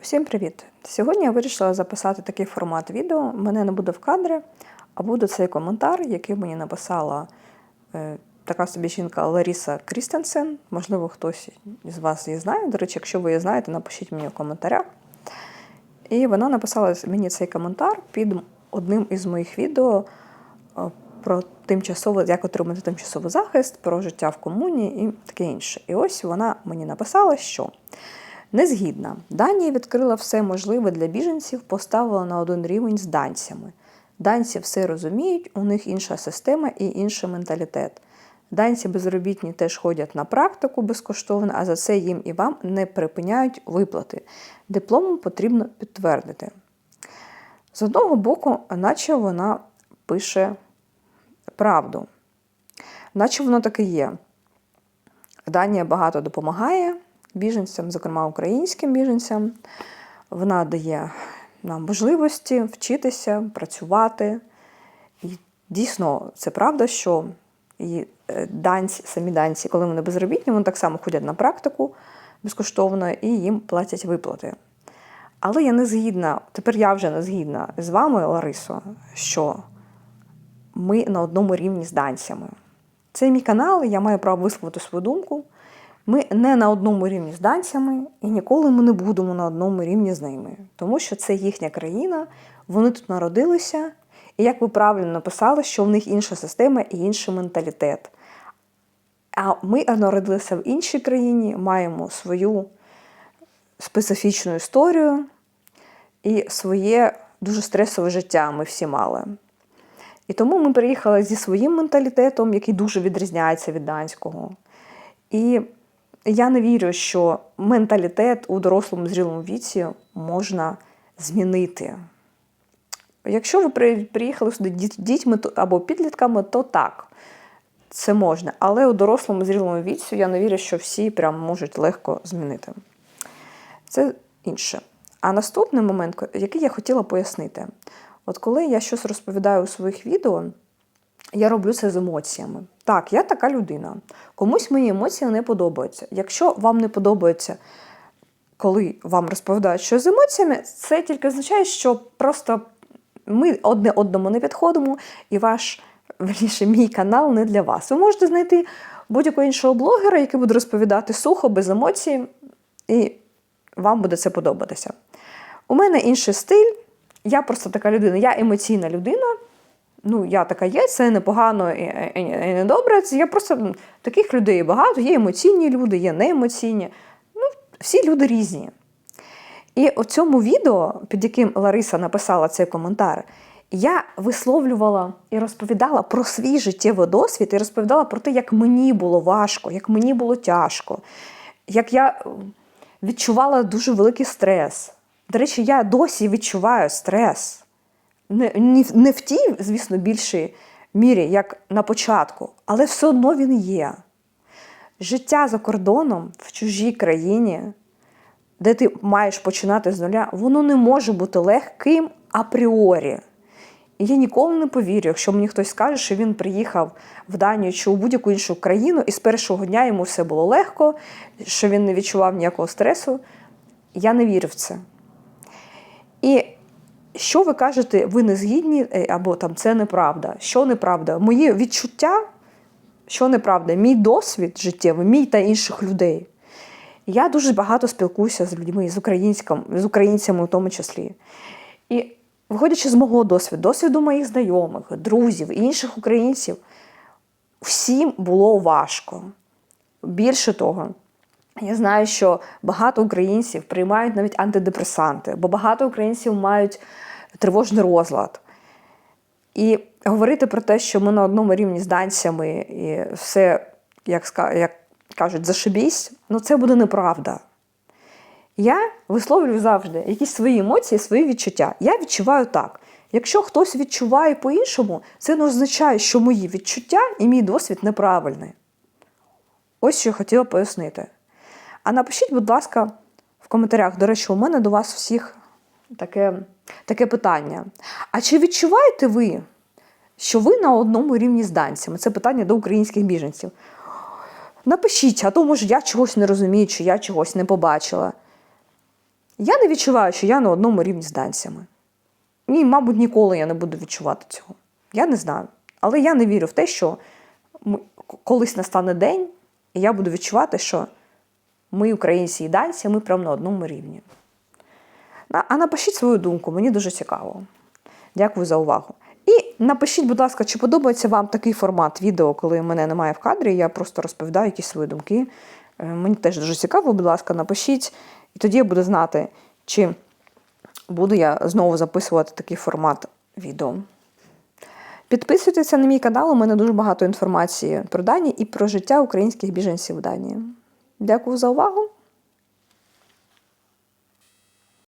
Всім привіт! Сьогодні я вирішила записати такий формат відео. Мене не буде в кадрі, а буде цей коментар, який мені написала е, така собі жінка Ларіса Крістенсен. Можливо, хтось із вас її знає. До речі, якщо ви її знаєте, напишіть мені в коментарях. І вона написала мені цей коментар під одним із моїх відео е, про тимчасово, як отримати тимчасовий захист, про життя в комуні і таке інше. І ось вона мені написала, що не згідна. Данія відкрила все можливе для біженців, поставила на один рівень з данцями. Данці все розуміють, у них інша система і інший менталітет. Данці безробітні теж ходять на практику безкоштовно, а за це їм і вам не припиняють виплати. Дипломом потрібно підтвердити. З одного боку, наче вона пише правду, наче воно таке є. Данія багато допомагає біженцям, зокрема українським біженцям. Вона дає нам можливості вчитися, працювати. І дійсно, це правда, що і е, данці, самі данці, коли вони безробітні, вони так само ходять на практику безкоштовно і їм платять виплати. Але я не згідна, тепер я вже не згідна з вами, Ларисо, що ми на одному рівні з данцями. Це мій канал, я маю право висловити свою думку. Ми не на одному рівні з данцями, і ніколи ми не будемо на одному рівні з ними, тому що це їхня країна, вони тут народилися, і як ви правильно написали, що в них інша система і інший менталітет. А ми народилися в іншій країні, маємо свою специфічну історію і своє дуже стресове життя ми всі мали. І тому ми приїхали зі своїм менталітетом, який дуже відрізняється від данського. І я не вірю, що менталітет у дорослому зрілому віці можна змінити. Якщо ви приїхали сюди дітьми або підлітками, то так, це можна. Але у дорослому зрілому віці я не вірю, що всі прям можуть легко змінити. Це інше. А наступний момент, який я хотіла пояснити, от коли я щось розповідаю у своїх відео, я роблю це з емоціями. Так, я така людина. Комусь мої емоції не подобаються. Якщо вам не подобається, коли вам розповідають що з емоціями, це тільки означає, що просто ми одне одному не підходимо, і ваш верніше, мій канал не для вас. Ви можете знайти будь-якого іншого блогера, який буде розповідати сухо, без емоцій, і вам буде це подобатися. У мене інший стиль, я просто така людина, я емоційна людина ну, я така є, це непогано і, і, і не добре. Це я просто таких людей багато, є емоційні люди, є неемоційні. Ну, Всі люди різні. І у цьому відео, під яким Лариса написала цей коментар, я висловлювала і розповідала про свій життєвий досвід, і розповідала про те, як мені було важко, як мені було тяжко, як я відчувала дуже великий стрес. До речі, я досі відчуваю стрес не, не в тій, звісно, більшій мірі, як на початку, але все одно він є. Життя за кордоном в чужій країні, де ти маєш починати з нуля, воно не може бути легким апріорі. І я ніколи не повірю, якщо мені хтось скаже, що він приїхав в Данію чи у будь-яку іншу країну, і з першого дня йому все було легко, що він не відчував ніякого стресу. Я не вірю в це. І що ви кажете, ви не згідні, е, або там це неправда? Що неправда? Мої відчуття, що неправда, мій досвід життєвий, мій та інших людей. Я дуже багато спілкуюся з людьми, з, з українцями в тому числі. І виходячи з мого досвіду, досвіду моїх знайомих, друзів, інших українців, всім було важко. Більше того, я знаю, що багато українців приймають навіть антидепресанти, бо багато українців мають тривожний розлад. І говорити про те, що ми на одному рівні з данцями і все, як як кажуть, зашибісь, ну це буде неправда. Я висловлюю завжди якісь свої емоції, свої відчуття. Я відчуваю так. Якщо хтось відчуває по-іншому, це не означає, що мої відчуття і мій досвід неправильний. Ось що я хотіла пояснити. А напишіть, будь ласка, в коментарях, до речі, у мене до вас всіх таке таке питання. А чи відчуваєте ви, що ви на одному рівні з данцями? Це питання до українських біженців. Напишіть, а то, може, я чогось не розумію, чи я чогось не побачила. Я не відчуваю, що я на одному рівні з данцями. Ні, мабуть, ніколи я не буду відчувати цього. Я не знаю. Але я не вірю в те, що колись настане день, і я буду відчувати, що ми, українці і данці, ми прямо на одному рівні. А напишіть свою думку, мені дуже цікаво. Дякую за увагу. І напишіть, будь ласка, чи подобається вам такий формат відео, коли мене немає в кадрі, я просто розповідаю якісь свої думки. Е, Мені теж дуже цікаво, будь ласка, напишіть, і тоді я буду знати, чи буду я знову записувати такий формат відео. Підписуйтеся на мій канал, у мене дуже багато інформації про Данію і про життя українських біженців в Данії. Дякую за увагу!